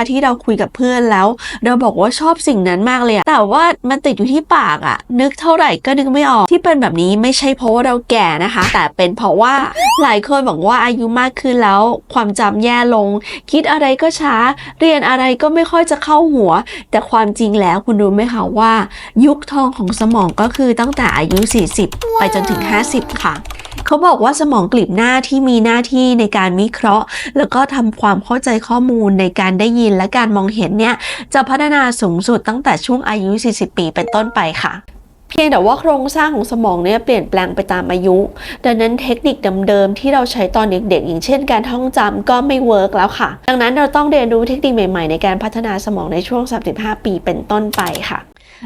าที่เราคุยกับเพื่อนแล้ว เราบอกว่าชอบสิ่งนั้นมากเลยอะแต่ว่ามันติดอยู่ที่ปากอะนึกเท่าไหร่ก็นึกไม่ออกที่เป็นแบบนี้ไม่ใช่เพราะว่าเราแก่นะคะ แต่เป็นเพราะว่าหลายคนบอกว่าอายุมากขึ้นแล้ว ความจำแย่ลง คิดอะไรก็ช้า เรียนอะไรก็ไม่ค่อยจะเข้าหัว แต่ความจริงแล้วคุณรู้ไหมคะว่า ยุคทองของสมองก็คือตั้งแต่อายุ 40 ไปจนถึง 50 ค่ะ เขาบอกว่าสมองกลีบหน้าที่มีหน้าที่ในการวิเคราะห์ แล้วก็ทำความเข้าใจข้อมูลในการได้ยินและการมองเห็นเนี่ยจะพัฒนาสูงสุดตั้งแต่ช่วงอายุ 40 ปีเป็นต้นไปค่ะ เพียงแต่ว่าโครงสร้างของสมองเนี่ยเปลี่ยนแปลงไปตามอายุ ดังนั้นเทคนิคเดิมๆที่เราใช้ตอนเด็กๆ อย่างเช่นการท่องจำก็ไม่เวิร์กแล้วค่ะ ดังนั้นเราต้องเรียนรู้เทคนิคใหม่ๆ ในการพัฒนาสมองในช่วง 35 ปีเป็นต้นไปค่ะ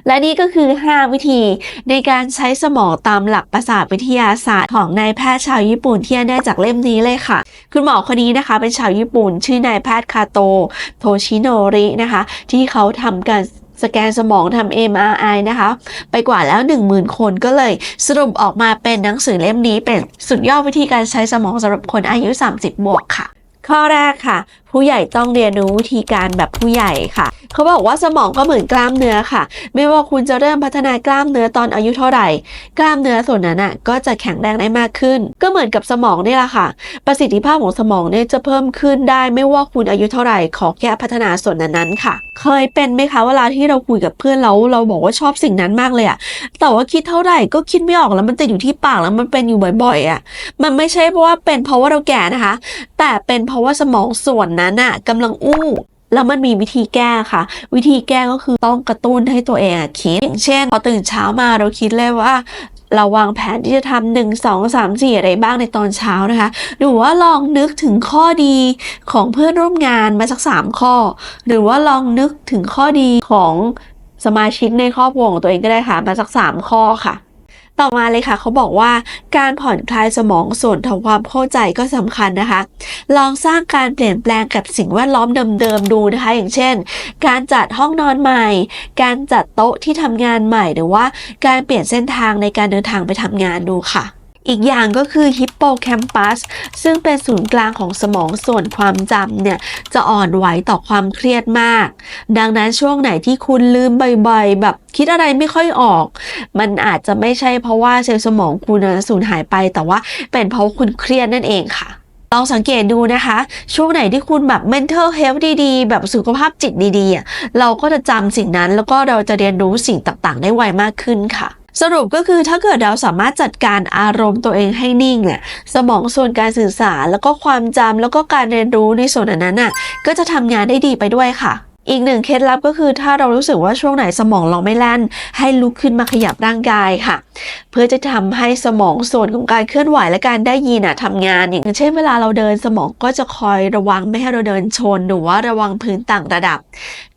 และนี่ก็คือ 5 วิธีในการใช้สมองตามหลักประสาทวิทยาศาสตร์ของนายแพทย์ชาวญี่ปุ่นที่ได้จากเล่มนี้เลยค่ะ คุณหมอคนนี้นะคะ เป็นชาวญี่ปุ่น ชื่อนายแพทย์คาโตโทชิโนรินะคะ ที่เขาทำการ สแกนสมองทำ MRI นะคะ ไปกว่าแล้ว 10,000 คนก็เลยสรุปออกมาเป็นหนังสือเล่มนี้เป็นสุดยอดวิธีการใช้สมองสำหรับคนอายุ 30 บวกค่ะ ข้อแรกค่ะ ผู้ใหญ่ต้องเรียนรู้วิธีการแบบผู้ใหญ่ค่ะ เขาบอกว่าสมองก็เหมือนกล้ามเนื้อค่ะ ไม่ว่าคุณจะเริ่มพัฒนากล้ามเนื้อตอนอายุเท่าไหร่ กล้ามเนื้อส่วนนั้นอะก็จะแข็งแรงได้มากขึ้น ก็เหมือนกับสมองนี่แหละค่ะ ประสิทธิภาพของสมองเนี่ยจะเพิ่มขึ้นได้ไม่ว่าคุณอายุเท่าไหร่ขอแค่พัฒนาส่วนนั้นๆค่ะ เคยเป็นไหมคะเวลาที่เราคุยกับเพื่อนแล้วเราบอกว่าชอบสิ่งนั้นมากเลยอะแต่ว่าคิดเท่าไหร่ก็คิดไม่ออกแล้วมันติดอยู่ที่ปากแล้วมันเป็นอยู่บ่อยๆอะมันไม่ใช่เพราะว่าเป็นเพราะว่าเราแก่นะคะ แต่เป็นเพราะว่าสมองส่วนนั้นอะกำลังอู้แล้วมันมีวิธีแก้ค่ะ วิธีแก้ก็คือต้องกระตุ้นให้ตัวเองอคิดอย่างเช่นพอตื่นเช้ามาเราคิดเลยว่าเราวางแผนที่จะทำหนึ่งสองสามสี่อะไรบ้างในตอนเช้านะคะ หรือว่าลองนึกถึงข้อดีของเพื่อนร่วมงานมาสักสามข้อ หรือว่าลองนึกถึงข้อดีของสมาชิกในครอบครัวของตัวเองก็ได้ค่ะ มาสักสามข้อค่ะ ต่อมาเลยค่ะเขาบอกว่าการผ่อนคลายสมองส่วนทำความเข้าใจก็สำคัญนะคะ ลองสร้างการเปลี่ยนแปลงกับสิ่งแวดล้อมเดิมๆดูนะคะ อย่างเช่น การจัดห้องนอนใหม่ การจัดโต๊ะที่ทำงานใหม่ หรือว่าการเปลี่ยนเส้นทางในการเดินทางไปทำงานดูค่ะ อีกอย่างก็คือฮิปโปแคมปัสซึ่งเป็นศูนย์กลางของสมองส่วนความจำเนี่ยจะอ่อนไหวต่อความเครียดมาก ดังนั้นช่วงไหนที่คุณลืมบ่อยๆ แบบคิดอะไรไม่ค่อยออก มันอาจจะไม่ใช่เพราะว่าเซลล์สมองคุณนะสูญหายไป แต่ว่าเป็นเพราะคุณเครียดนั่นเองค่ะลองสังเกตดูนะคะ ช่วงไหนที่คุณแบบ mental health ดีๆ แบบสุขภาพจิตดีๆ เราก็จะจำสิ่งนั้นแล้วก็เราจะเรียนรู้สิ่งต่างๆ ได้ไวมากขึ้นค่ะ สรุปก็คือถ้าเกิดเราสามารถจัดการอารมณ์ตัวเองให้นิ่งเนี่ยสมองส่วนการสื่อสารแล้วก็ความจำแล้วก็การเรียนรู้ในส่วนนั้นน่ะก็จะทำงานได้ดีไปด้วยค่ะ อีกหนึ่งเคล็ดลับก็คือถ้าเรารู้สึกว่าช่วงไหนสมองเราไม่แล่น ให้ลุกขึ้นมาขยับร่างกายค่ะ เพื่อจะทำให้สมองส่วนของการเคลื่อนไหวและการได้ยินอะทำงาน อย่างเช่นเวลาเราเดินสมองก็จะคอยระวังไม่ให้เราเดินชนหรือว่าระวังพื้นต่างระดับ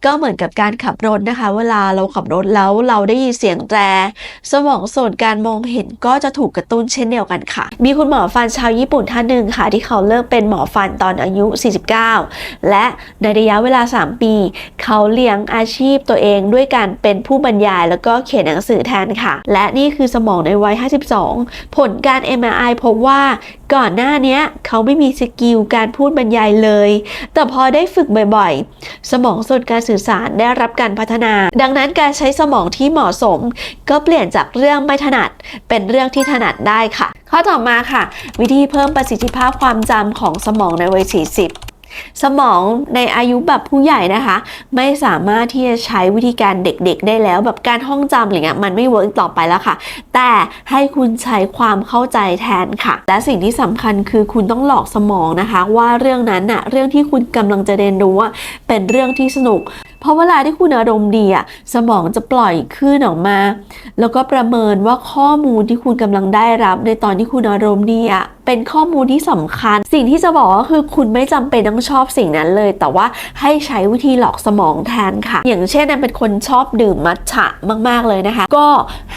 ก็เหมือนกับการขับรถนะคะ เวลาเราขับรถแล้วเราได้ยินเสียงแตรสมองส่วนการมองเห็นก็จะถูกกระตุ้นเช่นเดียวกันค่ะ มีคุณหมอฟันชาวญี่ปุ่นท่านหนึ่งค่ะ ที่เขาเลิกเป็นหมอฟันตอนอายุ 49 และในระยะเวลา 3 ปีเขาเลี้ยงอาชีพตัวเองด้วยการเป็นผู้บรรยายแล้วก็เขียนหนังสือแทนค่ะ และนี่คือสมองในวัย 52 ผลการ MRI พบว่าก่อนหน้านี้เขาไม่มีสกิลการพูดบรรยายเลย แต่พอได้ฝึกบ่อยๆ สมองส่วนการสื่อสารได้รับการพัฒนา ดังนั้นการใช้สมองที่เหมาะสม ก็เปลี่ยนจากเรื่องไม่ถนัด เป็นเรื่องที่ถนัดได้ค่ะ ข้อต่อมาค่ะ วิธีเพิ่มประสิทธิภาพความจำของสมองในวัย 40 สมองในอายุแบบผู้ใหญ่นะคะ ไม่สามารถที่จะใช้วิธีการเด็กๆ ได้แล้วแบบการท่องจำอะไรเงี้ยมันไม่เวิร์กต่อไปแล้วค่ะ แต่ให้คุณใช้ความเข้าใจแทนค่ะ และสิ่งที่สำคัญคือคุณต้องหลอกสมองนะคะ ว่าเรื่องนั้นอะเรื่องที่คุณกำลังจะเรียนรู้ว่าเป็นเรื่องที่สนุก เพราะเวลาที่คุณอารมณ์ดีอะสมองจะปล่อยคลื่นออกมา แล้วก็ประเมินว่าข้อมูลที่คุณกำลังได้รับในตอนที่คุณอารมณ์ดีอะเป็นข้อมูลที่สำคัญ สิ่งที่จะบอกก็คือคุณไม่จำเป็นต้องชอบสิ่งนั้นเลย แต่ว่าให้ใช้วิธีหลอกสมองแทนค่ะ อย่างเช่นนเป็นคนชอบดื่มมัทฉะมาก ๆเลยนะคะ ก็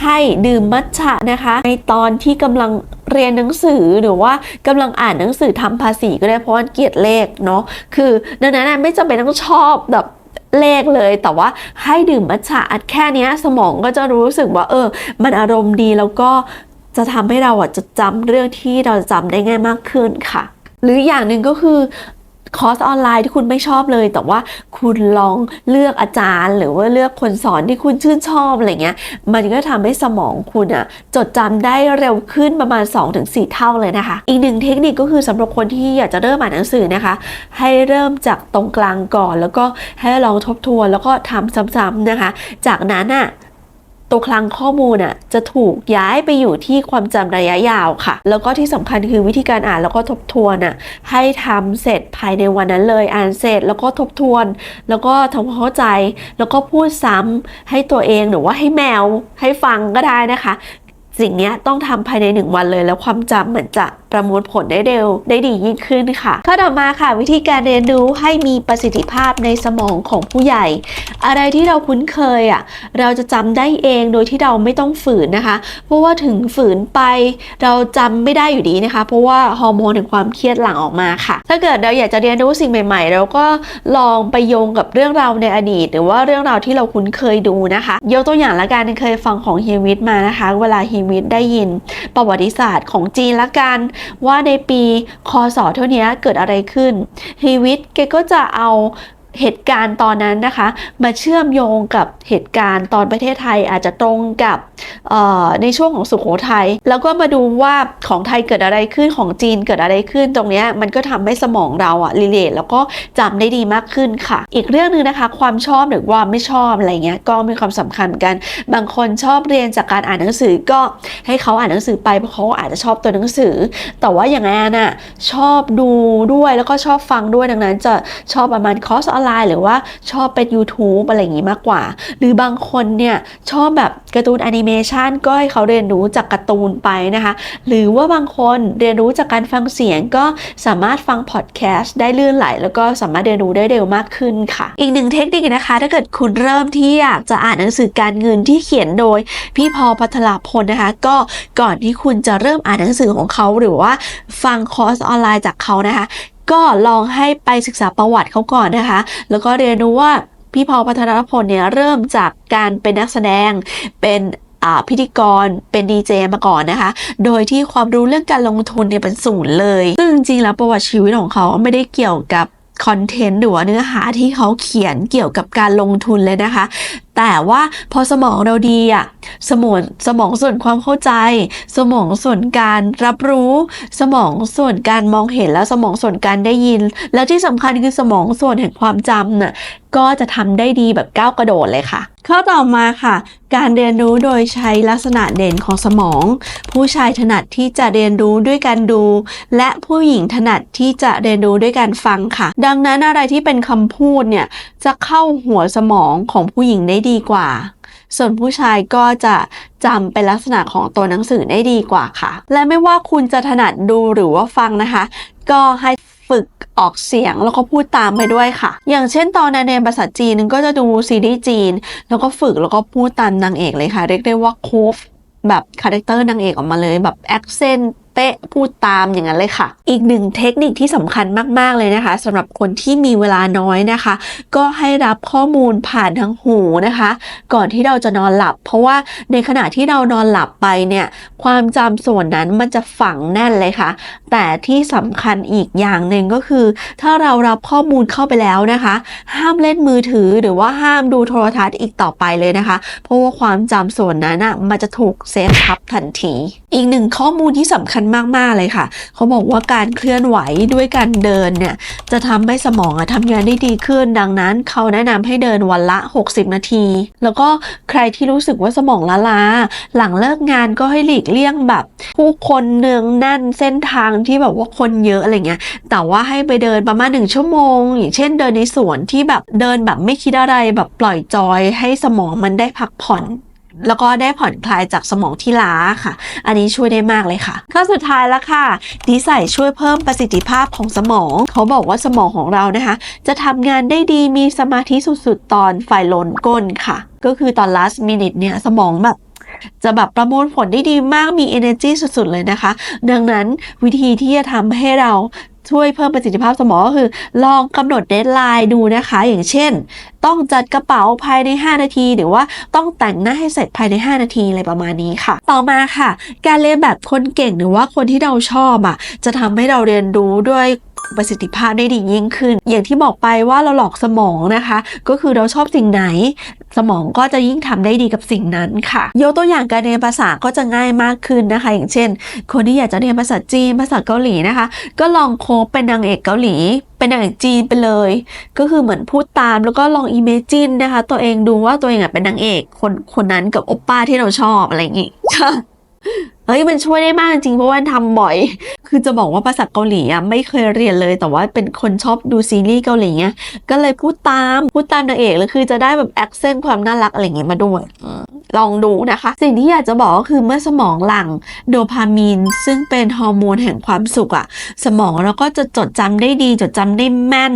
ให้ดื่มมัทฉะนะคะ ในตอนที่กำลังเรียนหนังสือหรือว่ากำลังอ่านหนังสือทำภาษีก็ได้เพราะว่าเกลียดเลขเนาะคือ ดังนั้นไม่จำเป็นต้องชอบแบบ เลขเลย แต่ว่าให้ดื่มมัทฉะอัดแค่นี้สมองก็จะรู้สึกว่า เออ มันอารมณ์ดีแล้วก็จะทำให้เราอะจะจำเรื่องที่เราจำได้ง่ายมากขึ้นค่ะ หรืออย่างหนึ่งก็คือ คอร์สออนไลน์ที่คุณไม่ชอบเลย แต่ว่าคุณลองเลือกอาจารย์ หรือว่าเลือกคนสอนที่คุณชื่นชอบอะไรเงี้ย มันก็ทำให้สมองคุณอะจดจำได้เร็วขึ้นประมาณ 2-4 เท่าเลยนะคะ อีกหนึ่งเทคนิคก็คือสำหรับคนที่อยากจะเริ่มอ่านหนังสือนะคะ ให้เริ่มจากตรงกลางก่อน แล้วก็ให้ลองทบทวนแล้วก็ทำซ้ำๆนะคะ จากนั้นอะ ตัวคลังข้อมูลน่ะจะถูกย้ายไปอยู่ที่ความจำระยะยาวค่ะ แล้วก็ที่สำคัญคือวิธีการอ่านแล้วก็ทบทวนน่ะให้ทำเสร็จภายในวันนั้นเลยอ่านเสร็จแล้วก็ทบทวน แล้วก็ทำความเข้าใจ แล้วก็พูดซ้ำให้ตัวเองหรือว่าให้แมวให้ฟังก็ได้นะคะ สิ่งนี้ต้องทำภายในหนึ่งวันเลยแล้วความจำเหมือนจะ ประมวลผลได้เร็วได้ดียิ่งขึ้นค่ะ ข้อต่อมาค่ะ วิธีการเรียนรู้ให้มีประสิทธิภาพในสมองของผู้ใหญ่ อะไรที่เราคุ้นเคยอะเราจะจำได้เองโดยที่เราไม่ต้องฝืนนะคะ เพราะว่าถึงฝืนไป เราจำไม่ได้อยู่ดีนะคะ เพราะว่าฮอร์โมนแห่งความเครียดหลั่งออกมาค่ะ ถ้าเกิดเราอยากจะเรียนรู้สิ่งใหม่ๆ เราก็ลองไปโยงกับเรื่องราวในอดีต หรือว่าเรื่องราวที่เราคุ้นเคยดูนะคะยกตัวอย่างละกันเคยฟังของเฮวิทมานะคะ เวลาเฮวิทได้ยินประวัติศาสตร์ของจีนละกันว่าในปีคศเท่านี้เกิดอะไรขึ้นฮีวิทแกก็จะเอา เหตุการณ์ตอนนั้นนะคะ มาเชื่อมโยงกับเหตุการณ์ตอนประเทศไทยอาจจะตรงกับในช่วงของสุโขทัยแล้วก็มาดูว่าของไทยเกิดอะไรขึ้นของจีนเกิดอะไรขึ้นตรงนี้มันก็ทำให้สมองเราอะรีเลทแล้วก็จำได้ดีมากขึ้นค่ะ อีกเรื่องหนึ่งนะคะ ความชอบหรือว่าไม่ชอบอะไรเงี้ยก็มีความสำคัญกัน บางคนชอบเรียนจากการอ่านหนังสือก็ให้เขาอ่านหนังสือไปเพราะเขาอาจจะชอบตัวหนังสือ แต่ว่าอย่างแอนน่ะชอบดูด้วยแล้วก็ชอบฟังด้วยดังนั้น จะชอบประมาณคอร์สออนไลน์ หรือว่าชอบเป็น YouTube อะไรอย่างงี้มากกว่า หรือบางคนเนี่ยชอบแบบการ์ตูนแอนิเมชันก็ให้เขาเรียนรู้จากการ์ตูนไปนะคะ หรือว่าบางคนเรียนรู้จากการฟังเสียงก็สามารถฟังพอดแคสต์ได้ลื่นไหล แล้วก็สามารถเรียนรู้ได้เร็วมากขึ้นค่ะ อีกหนึ่งเทคนิคนะคะ ถ้าเกิดคุณเริ่มที่อยากจะอ่านหนังสือการเงินที่เขียนโดย พี่พอพัทรพลนะคะ ก็ก่อนที่คุณจะเริ่มอ่านหนังสือของเขาหรือว่าฟังคอร์สออนไลน์จากเขานะคะ ก็ลองให้ไปศึกษาประวัติเขาก่อนนะคะ แล้วก็เรียนรู้ว่าพี่พอพัทรพลเนี่ยเริ่มจากการเป็นนักแสดงเป็นพิธีกรเป็นดีเจมาก่อนนะคะ โดยที่ความรู้เรื่องการลงทุนเนี่ยเป็นศูนย์เลย ซึ่งจริงๆแล้วประวัติชีวิตของเขาไม่ได้เกี่ยวกับคอนเทนต์หรือว่าเนื้อหาที่เขาเขียนเกี่ยวกับการลงทุนเลยนะคะ แต่ว่าพอสมองเราดีอะสมองสมองส่วนความเข้าใจ สมองส่วนการรับรู้ สมองส่วนการมองเห็นแล้วสมองส่วนการได้ยิน แล้วที่สำคัญคือสมองส่วนแห่งความจำน่ะก็จะทำได้ดีแบบก้าวกระโดดเลยค่ะ ข้อต่อมาค่ะ การเรียนรู้โดยใช้ลักษณะเด่นของสมอง ผู้ชายถนัดที่จะเรียนรู้ด้วยการดู และผู้หญิงถนัดที่จะเรียนรู้ด้วยการฟังค่ะ ดังนั้นอะไรที่เป็นคำพูดเนี่ยจะเข้าหัวสมองของผู้หญิงได้ดีกว่า ส่วนผู้ชายก็จะจำเป็นลักษณะของตัวหนังสือได้ดีกว่าค่ะ และไม่ว่าคุณจะถนัดดูหรือว่าฟังนะคะ ก็ให้ฝึกออกเสียงแล้วก็พูดตามไปด้วยค่ะ อย่างเช่นตอนในเรียนภาษาจีนก็จะดูซีรีส์จีน แล้วก็ฝึกแล้วก็พูดตามนางเอกเลยค่ะ เรียกได้ว่าคูฟแบบคาแรคเตอร์นางเอกออกมาเลยแบบแอคเซนต์ ป๊ะพูดตามอย่างนั้นเลยค่ะ อีกหนึ่งเทคนิคที่สำคัญมากๆเลยนะคะสำหรับคนที่มีเวลาน้อยนะคะ ก็ให้รับข้อมูลผ่านทางหูนะคะ ก่อนที่เราจะนอนหลับ เพราะว่าในขณะที่เรานอนหลับไปเนี่ยความจำส่วนนั้นมันจะฝังแน่นเลยค่ะ แต่ที่สำคัญอีกอย่างหนึ่งก็คือ ถ้าเรารับข้อมูลเข้าไปแล้วนะคะ ห้ามเล่นมือถือหรือว่าห้ามดูโทรทัศน์อีกต่อไปเลยนะคะ เพราะว่าความจำส่วนนั้นอะมันจะถูกเซฟทับทันที อีกหนึ่งข้อมูลที่สำคัญมาก ๆ เลยค่ะ เขาบอกว่าการเคลื่อนไหวด้วยการเดินเนี่ย จะทำให้สมองอะทำงานได้ดีขึ้น ดังนั้นเขาแนะนำให้เดินวันละ 60 นาที แล้วก็ใครที่รู้สึกว่าสมองล้าหลังเลิกงานก็ให้หลีกเลี่ยงแบบ ผู้คนเนืองแน่นเส้นทางที่แบบว่าคนเยอะอะไรเงี้ย แต่ว่าให้ไปเดินประมาณหนึ่งชั่วโมง อย่างเช่นเดินในสวนที่แบบเดินแบบไม่คิดอะไรแบบปล่อยจอย ให้สมองมันได้พักผ่อน แล้วก็ได้ผ่อนคลายจากสมองที่ล้าค่ะ อันนี้ช่วยได้มากเลยค่ะข้อสุดท้ายแล้วค่ะนิสัยช่วยเพิ่มประสิทธิภาพของสมอง เขาบอกว่าสมองของเรานะคะ จะทำงานได้ดีมีสมาธิสุดๆ ตอนไฟล้นก้นค่ะ ก็คือตอน last minute เนี่ยสมองแบบจะแบบประมวลผลได้ดีมากมี energy สุดๆ เลยนะคะ ดังนั้นวิธีที่จะทำให้เรา ช่วยเพิ่มประสิทธิภาพสมองก็คือ ลองกำหนดเดทไลน์ดูนะคะ อย่างเช่น ต้องจัดกระเป๋าภายใน 5 นาที หรือว่าต้องแต่งหน้าให้เสร็จภายใน 5 นาทีอะไรประมาณนี้ค่ะ ต่อมาค่ะ การเรียนแบบคนเก่งหรือว่าคนที่เราชอบอะจะทำให้เราเรียนรู้ด้วย ประสิทธิภาพได้ดียิ่งขึ้น อย่างที่บอกไปว่าเราหลอกสมองนะคะ ก็คือเราชอบสิ่งไหน สมองก็จะยิ่งทำได้ดีกับสิ่งนั้นค่ะ ยกตัวอย่างการเรียนภาษาก็จะง่ายมากขึ้นนะคะ อย่างเช่น คนที่อยากจะเรียนภาษาจีนภาษาเกาหลีนะคะ ก็ลองโคบเป็นนางเอกเกาหลีเป็นนางเอกจีนไปเลย ก็คือเหมือนพูดตามแล้วก็ลองอิเมจินนะคะ ตัวเองดูว่าตัวเองอะเป็นนางเอกคนคนนั้นกับโอปป้าที่เราชอบอะไรอย่างงี้ค่ะ เฮ้ยมันช่วยได้มากจริงเพราะว่าทำบ่อย คือจะบอกว่าภาษาเกาหลีอะไม่เคยเรียนเลย แต่ว่าเป็นคนชอบดูซีรีส์เกาหลีเงี้ยก็เลยพูดตามพูดตามนางเอกแล้วคือจะได้แบบแอคเซนต์ความน่ารักอะไรอย่างเงี้ยมาด้วยลองดูนะคะ สิ่งที่อยากจะบอกก็คือเมื่อสมองหลั่งโดพามีน ซึ่งเป็นฮอร์โมนแห่งความสุขอะสมองเราก็จะจดจำได้ดี จดจำได้แม่น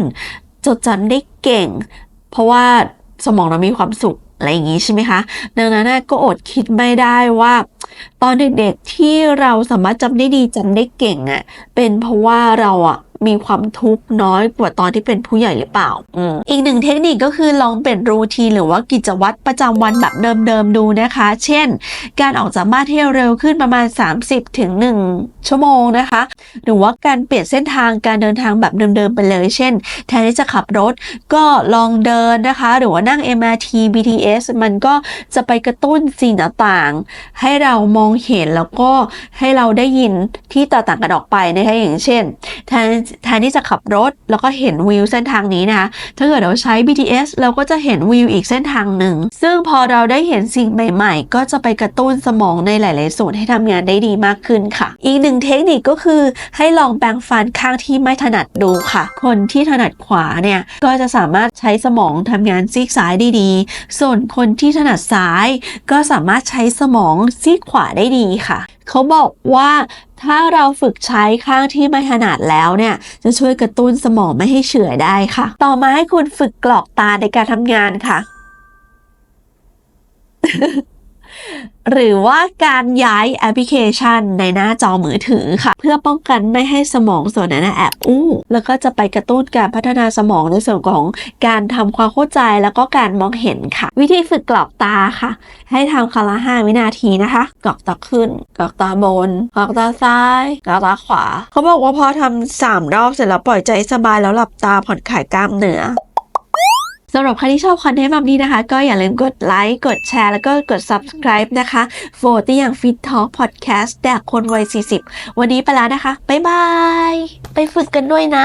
จดจำได้เก่ง เพราะว่าสมองเรามีความสุข อะไรอย่างงี้ใช่ไหมคะดังนั้นน่ะก็อดคิดไม่ได้ว่า ตอนเด็กๆที่เราสามารถจำได้ดีจำได้เก่งอะ่ะเป็นเพราะว่าเราอะ มีความทุกข์น้อยกว่าตอนที่เป็นผู้ใหญ่หรือเปล่าออีกหนึ่งเทคนิคก็คือลองเปลี่ยนรูทีหรือว่ากิจวัตรประจำวันแบบเดิมๆดูนะคะ เช่น การออกจากบ้านที่เร็วขึ้นประมาณ 30ถึง1ชั่วโมงนะคะ หรือว่าการเปลี่ยนเส้นทางการเดินทางแบบเดิมๆไปเลย เช่น แทนที่จะขับรถก็ลองเดินนะคะ หรือว่านั่ง MRT BTS มันก็จะไปกระตุ้นสิ่งต่างๆ ให้เรามองเห็นแล้วก็ให้เราได้ยินที่ตกต่างกันออกไปนะคะอย่างเช่นแทนแทนที่จะขับรถ แล้วก็เห็นวิวเส้นทางนี้นะคะถ้าเกิดเราใช้ BTS เราก็จะเห็นวิวอีกเส้นทางหนึ่ง ซึ่งพอเราได้เห็นสิ่งใหม่ ๆ ก็จะไปกระตุ้นสมองในหลาย ๆ ส่วนให้ทำงานได้ดีมากขึ้นค่ะ อีกหนึ่งเทคนิคก็คือให้ลองแปรงฟันข้างที่ไม่ถนัดดูค่ะ คนที่ถนัดขวาเนี่ยก็จะสามารถใช้สมองทำงานซีกซ้ายได้ดี ส่วนคนที่ถนัดซ้าย ก็สามารถใช้สมองซีกขวาได้ดีค่ะ เขาบอกว่า ถ้าเราฝึกใช้ข้างที่ไม่ถนัดแล้วเนี่ย จะช่วยกระตุ้นสมองไม่ให้เฉื่อยได้ค่ะ ต่อมาให้คุณฝึกกรอกตาในการทำงานค่ะ หรือว่าการย้ายแอปพลิเคชันในหน้าจอมือถือค่ะ เพื่อป้องกันไม่ให้สมองส่วนนั้นนะแอบอู้แล้วก็จะไปกระตุ้นการพัฒนาสมองในส่วนของการทำความเข้าใจแล้วก็การมองเห็นค่ะ วิธีฝึกกรอกตาค่ะ ให้ทำครั้งละห้าวินาทีนะคะ กรอกตาขึ้น กรอกตาบน กรอกตาซ้าย กรอกตาขวา เขาบอกว่าพอทำสามรอบเสร็จแล้วปล่อยใจสบายแล้วหลับตาผ่อนคลายกล้ามเนื้อ สำหรับใครที่ชอบคอนเทนต์แบบนี้นะคะ ก็อย่าลืมกดไลค์ กดแชร์ แล้วก็กด subscribe นะคะโฟที่อย่าง Fit Talk Podcast แดกคนวัย40 วันนี้ไปแล้วนะคะ บ๊ายบาย ไปฝึกกันด้วยนะ